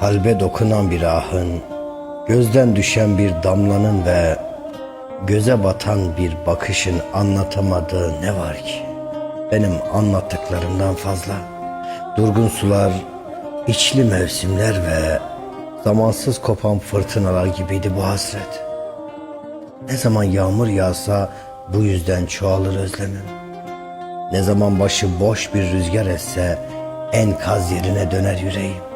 Kalbe dokunan bir ahın, gözden düşen bir damlanın ve göze batan bir bakışın anlatamadığı ne var ki? Benim anlattıklarımdan fazla. Durgun sular, içli mevsimler ve zamansız kopan fırtınalar gibiydi bu hasret. Ne zaman yağmur yağsa bu yüzden çoğalır özlemim. Ne zaman başı boş bir rüzgar esse enkaz yerine döner yüreğim.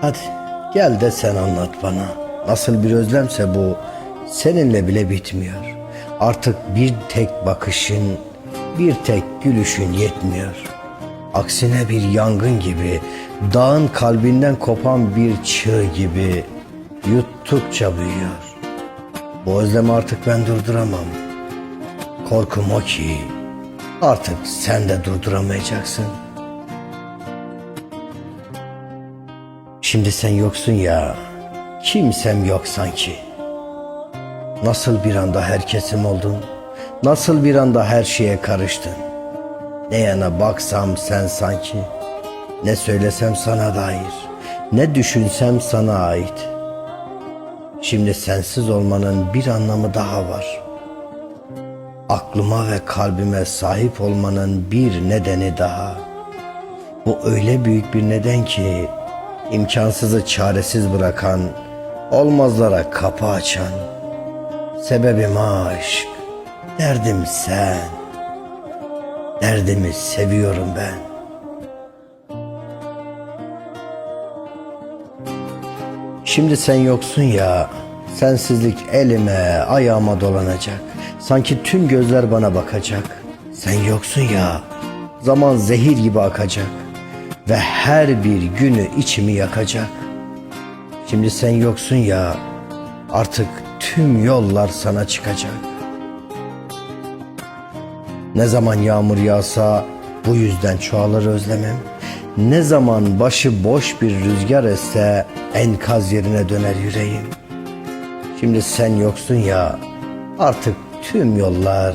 Hadi gel de sen anlat bana. Nasıl bir özlemse bu seninle bile bitmiyor. Artık bir tek bakışın, bir tek gülüşün yetmiyor. Aksine bir yangın gibi, dağın kalbinden kopan bir çığ gibi yuttukça büyüyor. Bu özlemi artık ben durduramam. Korkum o ki artık sen de durduramayacaksın. Şimdi sen yoksun ya, kimsem yok sanki. Nasıl bir anda herkesim oldun, nasıl bir anda her şeye karıştın. Ne yana baksam sen sanki, ne söylesem sana dair, ne düşünsem sana ait. Şimdi sensiz olmanın bir anlamı daha var. Aklıma ve kalbime sahip olmanın bir nedeni daha. Bu öyle büyük bir neden ki imkansızı çaresiz bırakan, olmazlara kapı açan. Sebebim aşk, derdim sen. Derdimi seviyorum ben. Şimdi sen yoksun ya, sensizlik elime, ayağıma dolanacak. Sanki tüm gözler bana bakacak. Sen yoksun ya, zaman zehir gibi akacak. Ve her bir günü içimi yakacak. Şimdi sen yoksun ya, artık tüm yollar sana çıkacak. Ne zaman yağmur yağsa bu yüzden çoğalır özlemim. Ne zaman başı boş bir rüzgar esse enkaz yerine döner yüreğim. Şimdi sen yoksun ya artık tüm yollar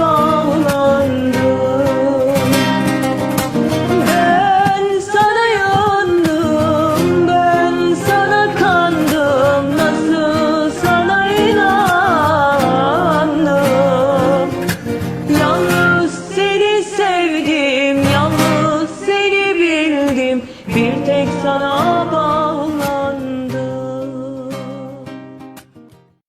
tek sana